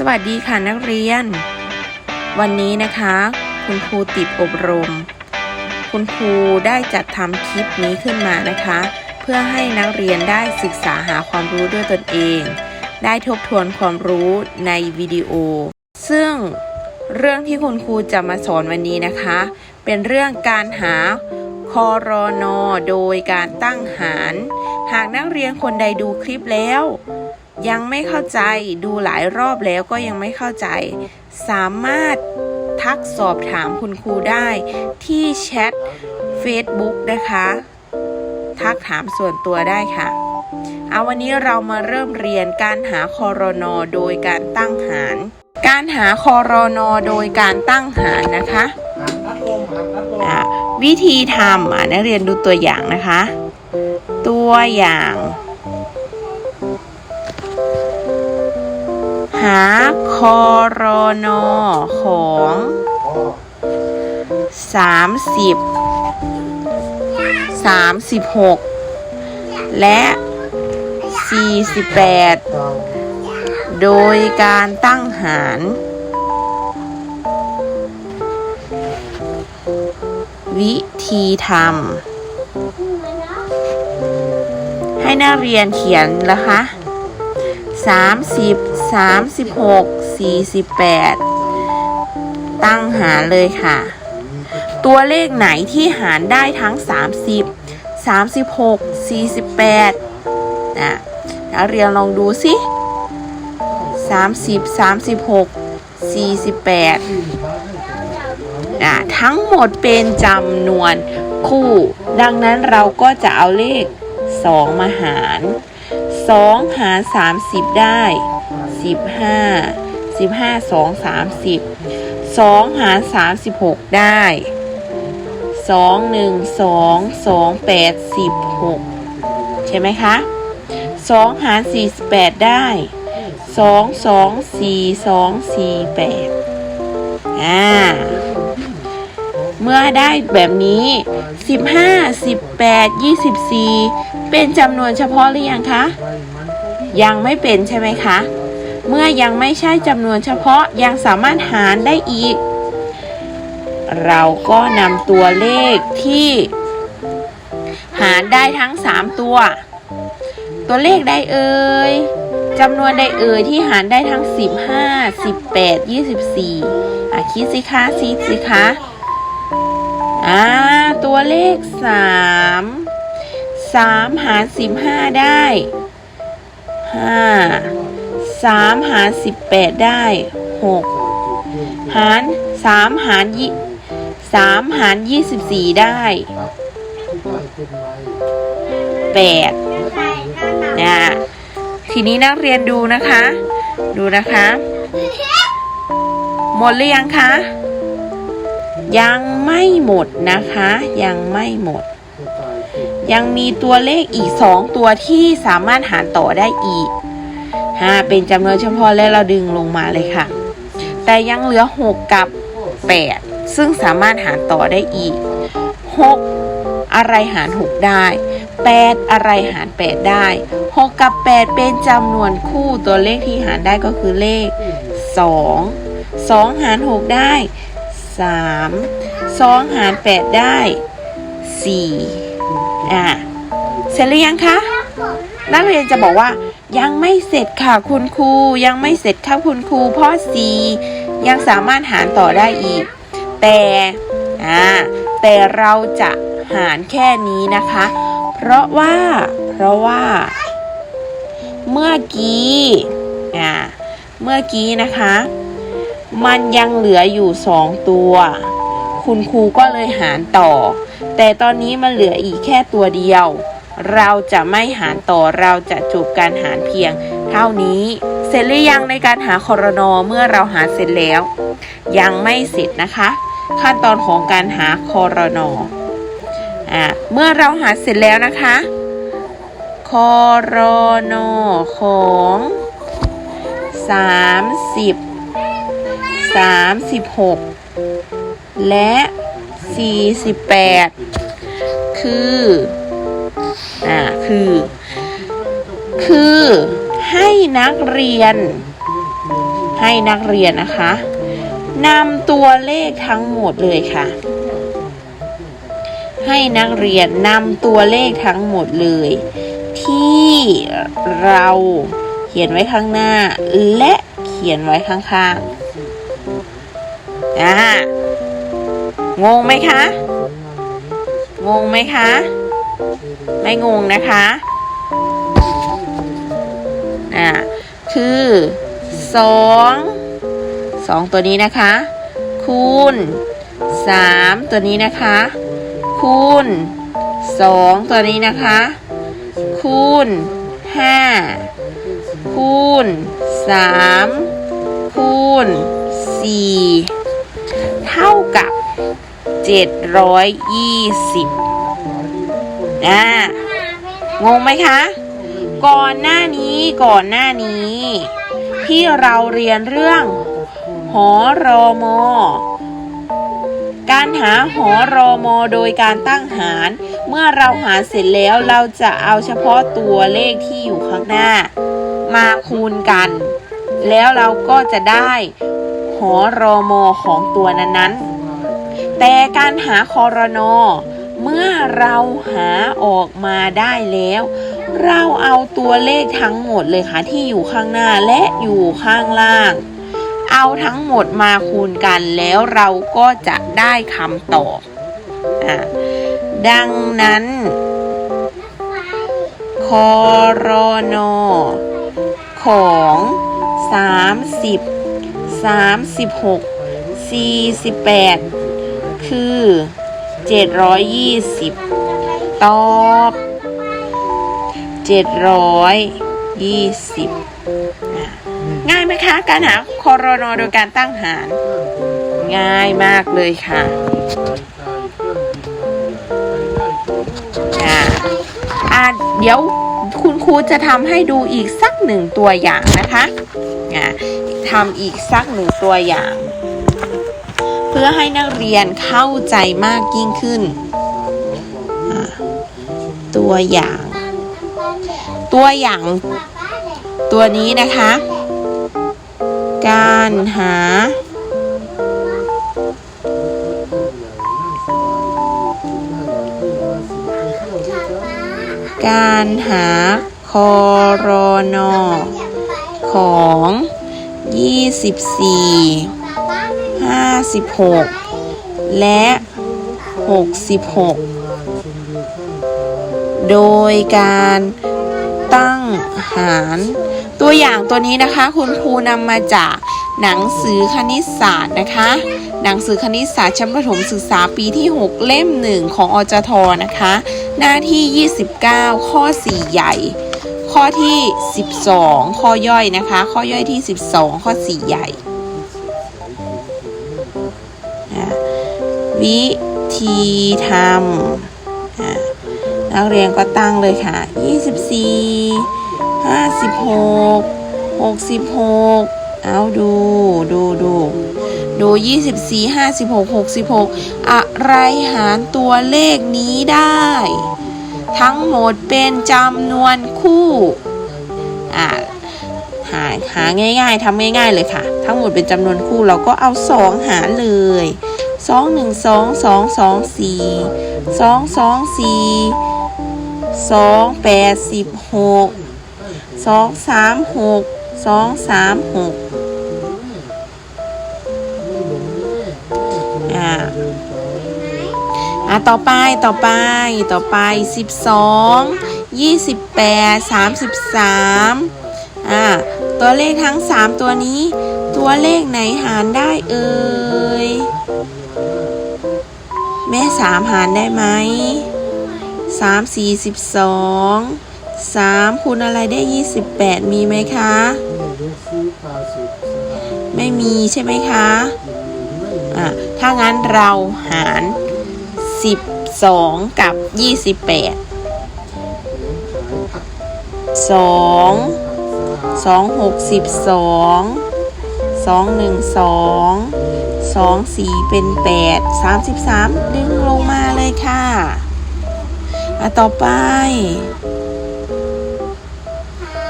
สวัสดีค่ะนักเรียน วันนี้นะคะ คุณครูติดอบรม คุณครูได้จัดทำคลิปนี้ขึ้นมานะคะ เพื่อให้นักเรียนได้ศึกษาหาความรู้ด้วยตนเอง ได้ทบทวนความรู้ในวิดีโอ ซึ่งเรื่องที่คุณครูจะมาสอนวันนี้นะคะ เป็นเรื่องการหาคอรอนอโดยการตั้งหาร หากนักเรียนคนใดดูคลิปแล้ว ยังไม่เข้าใจดูหลายรอบแล้วก็ยังไม่เข้าใจ สามารถทักสอบถามคุณครูได้ที่แชท Facebook นะคะ ทักถามส่วนตัวได้ค่ะ เอาวันนี้เรามาเริ่มเรียนการหาคอรนอโดยการตั้งหาร การหาคอรนอโดยการตั้งหารนะคะวิธีทำนักเรียนดูตัวอย่างนะคะ ตัวอย่าง หาคอรอนอของสามสิบสามสิบหกและสี่สิบแปดโดยการตั้งหารวิธีทำให้นักเรียนเขียนนะคะสามสิบสามสิบ หกสี่สิบแปดตั้งหารเลยค่ะ ตัวเลขไหนที่หารได้ทั้ง 30 36 48นะนักเรียนลองดูสิ30 36 48นะทั้งหมดเป็นจำนวนคู่ ดังนั้นเราก็จะเอาเลข 2 มาหาร 2 หาร 30 ได้ 15 15 2 30 2หาร36ได้สองหนึ่งสองสองแปดสิบหกใช่ไหมคะสองหารสี่สิบแปดได้สองสองสี่สองสี่แปดอ่าเมื่อได้แบบนี้สิบห้าสิบแปดยี่สิบสี่เป็นจำนวนเฉพาะหรือยังคะ ยังไม่เป็นใช่ไหมคะ เมื่อยังไม่ใช่จำนวนเฉพาะยังสามารถหารได้อีก เราก็นำตัวเลขที่หารได้ทั้ง 3 ตัว ตัวเลขใดเอ่ยจำนวนใดเอ่ยที่หารได้ทั้ง 15 18 24อะคิดสิคะคิดสิคะอ่าตัวเลข 3 3 หาร 15 ได้ 5 3หาร18ได้6หารสามหารยี่สามหารยี่สิบสี่ได้ครับที่ใบเป็นใบแปดนะทีนี้นักเรียนดูนะคะ ดูนะคะ หมดหรือยังคะ ยังไม่หมดนะคะ ยังไม่หมด ยังมีตัวเลขอีกสองตัวที่สามารถหารต่อได้อีก ห้าเป็นจำนวนเฉพาะและเราดึงลงมาเลยค่ะ แต่ยังเหลือ 6 กับ 8 ซึ่งสามารถหารต่อได้อีก 6 อะไรหาร 6 ได้ 8 อะไรหาร 8 ได้ 6 กับ 8 เป็นจำนวนคู่ตัวเลขที่หารได้ก็คือเลข 2 2 หาร 6 ได้ 3 2 หาร 8 ได้ 4 อะเสร็จหรือยังคะ นักเรียนจะบอกว่า ยังไม่เสร็จค่ะคุณครูยังไม่เสร็จค่ะคุณครูเพราะ C ยังสามารถหารต่อได้อีก แต่อ่าแต่เราจะหารแค่นี้นะคะ เพราะว่า เพราะว่า เมื่อกี้อ่าเมื่อกี้นะคะ มันยังเหลืออยู่สองตัว คุณครูก็เลยหารต่อ แต่ตอนนี้มันเหลืออีกแค่ตัวเดียว เราจะไม่หารต่อเราจะจบการหารเพียง เท่านี้เสร็จหรือยังในการหาคอรนอเมื่อเราหาเสร็จแล้ว ยังไม่เสร็จนะคะ ขั้นตอนของการหาคอรนออ่าเมื่อเราหาเสร็จแล้วนะคะคอรนอของสามสิบสามสิบหกและสี่สิบแปดคือ อ่าคือ คือให้นักเรียน ให้นักเรียนนะคะนำตัวเลขทั้งหมดเลยค่ะ ให้นักเรียนนำตัวเลขทั้งหมดเลย ที่เราเขียนไว้ข้างหน้า และเขียนไว้ข้างๆอ่างงไหมคะ งงไหมคะ ไม่งงนะคะอ่าคือสองสองตัวนี้นะคะ คูณสามตัวนี้นะคะ คูณสองตัวนี้นะคะ คูณห้าคูณสามคูณสี่เท่ากับเจ็ดร้อยยี่สิบ อ่างงไหมคะ ก่อนหน้านี้ก่อนหน้านี้ ที่เราเรียนเรื่อง หอรอมอการหาหอรอมอโดยการตั้งหาร เมื่อเราหารเสร็จแล้วเราจะเอาเฉพาะตัวเลขที่อยู่ข้างหน้า มาคูณกัน แล้วเราก็จะได้หอรอมอของตัวนั้นๆ แต่การหาคอรนอ เมื่อเราหาออกมาได้แล้ว เราเอาตัวเลขทั้งหมดเลยค่ะที่อยู่ข้างหน้าและอยู่ข้างล่าง เอาทั้งหมดมาคูณกันแล้วเราก็จะได้คำตอบอดังนั้นคอรนอของ 30 36 48 คือ 720ตอบ720อะง่ายไหมคะ การหาคอรนโดยการตั้งหาร ง่ายมากเลยค่ะอ่าเดี๋ยวคุณครูจะทำให้ดูอีกสักหนึ่งตัวอย่างนะคะทำอีกสักหนึ่งตัวอย่าง พื่อให้นักเรียนเข้าใจมากยิ่งขึ้น ตัวอย่าง ตัวอย่าง ตัวนี้นะคะ การหา การหาคอรนอของ 24 56 และ 66 โดยการตั้งหาร ตัวอย่างตัวนี้นะคะ คุณครูนำมาจากหนังสือคณิตศาสตร์นะคะ หนังสือคณิตศาสตร์ชั้นประถมศึกษาปีที่ 6 เล่ม 1 ของอจทนะคะ หน้าที่ 29 ข้อ 4 ใหญ่ ข้อที่ 12 ข้อย่อยนะคะ ข้อย่อยที่ 12 ข้อ 4 ใหญ่ วิธีทำนักเรียนก็ตั้งเลยค่ะ 24 56 66 เอาดูดูดูดู 24 56 66 อะไรหารตัวเลขนี้ได้ ทั้งหมดเป็นจำนวนคู่อ่าหาหาง่าย ๆทำง่าย ๆ เลยค่ะ ทั้งหมดเป็นจำนวนคู่เราก็เอา 2 หารเลย สองหนึ่งสองสองสองสี่สองสองสี่สองแปดสิบหกสองสามหกสองสามหกอ่าอะต่อไปต่อไปต่อไปสิบสองยี่สิบแปดสามสิบสามอะตัวเลขทั้งสามตัวนี้ ตัวเลขไหนหารได้เอ่ย แม่สามหารได้ไหมสามสี่สิบสองสามคูณอะไรได้ยี่สิบแปดมีไหมคะ ไม่มีใช่ไหมคะอะถ้างั้นเราหาร12กับ28 2 2 6 12 2 1 2 2 4 เป็น 8 33 ดึงลงมาเลยค่ะอะต่อไป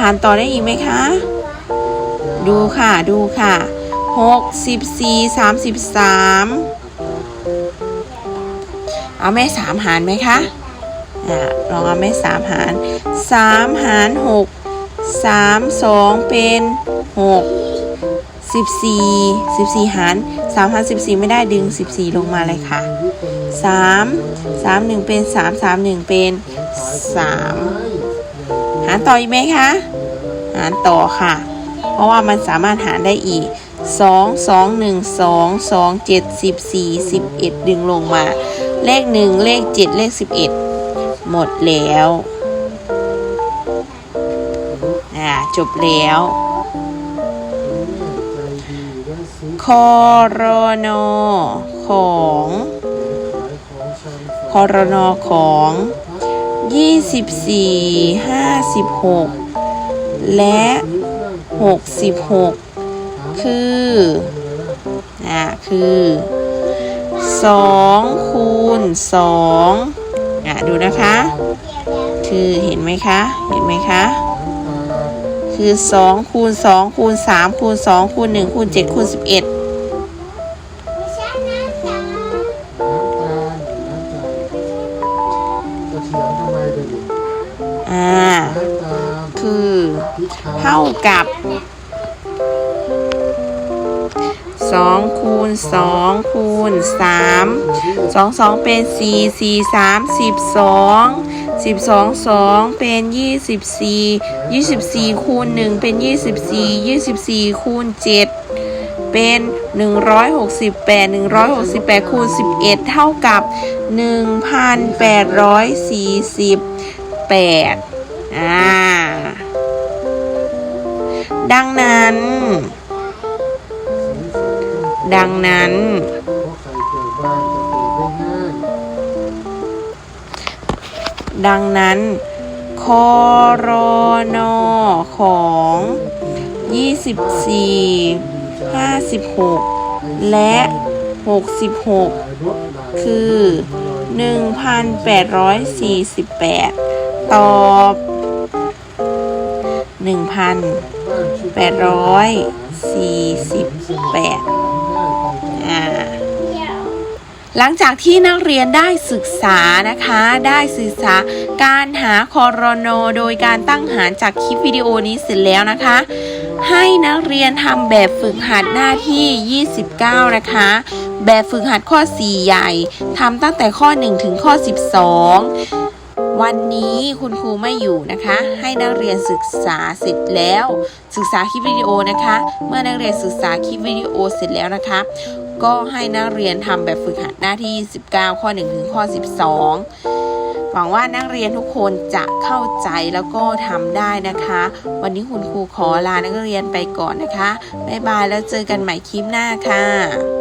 หารต่อได้อีกไหมคะ ดูค่ะดูค่ะหกสิบสี่สามสิบสามเอาแม่สามหารไหมคะอะลองเอาแม่สามหารสามหารหกสามสองเป็นห กสิบสี่สิบสี่หารสามหารสิบสี่ไม่ได้ดึงสิบสี่ลงมาเลยค่ะสามสามหนึ่งเป็นสามสามหนึ่งเป็นสามหารต่ออีกไหมคะ หารต่อค่ะ เพราะว่ามันสามารถหารได้อีก 2 2 1 2 2 7 14 11 ดึงลงมา เลข 1 เลข 7 เลข 11 หมดแล้วอ่าจบแล้ว รนอของคอรนอของ24 56 และ 66 คืออ่าคือ2คูณ2อะดูนะคะ คือเห็นไหมคะ เห็นไหมคะ คือ2คูณ2คูณ3คูณ2คูณ1คูณ7คูณ11 เท่ากับ2คูณ2คูณ3 2 2เป็น4 4 3 12 12 2เป็น24 24คูณ1เป็น24 24คูณ7เป็น168 168คูณ11เท่ากับ1,848อ่า ดังนั้น ดังนั้น ดังนั้นคอรอนอของ 24 56 และ 66 คือ 1,848 ตอบ 1,000 1,848อ่าหลังจากที่นักเรียนได้ศึกษานะคะ ได้ศึกษาการหาคอรโนโดยการตั้งหารจากคลิปวิดีโอนี้เสร็จแล้วนะคะ ให้นักเรียนทำแบบฝึกหัดหน้าที่ 29 นะคะ แบบฝึกหัดข้อ 4 ใหญ่ทำตั้งแต่ข้อ 1 ถึงข้อ 12 วันนี้คุณครูไม่อยู่นะคะ ให้นักเรียนศึกษาเสร็จแล้ว ศึกษาคลิปวิดีโอนะคะ เมื่อนักเรียนศึกษาคลิปวิดีโอเสร็จแล้วนะคะ ก็ให้นักเรียนทำแบบฝึกหัดหน้าที่ 19 ข้อ 1 ถึงข้อ 12 หวังว่านักเรียนทุกคนจะเข้าใจแล้วก็ทำได้นะคะ วันนี้คุณครูขอลานักเรียนไปก่อนนะคะบ๊ายบายแล้วเจอกันใหม่คลิปหน้าค่ะ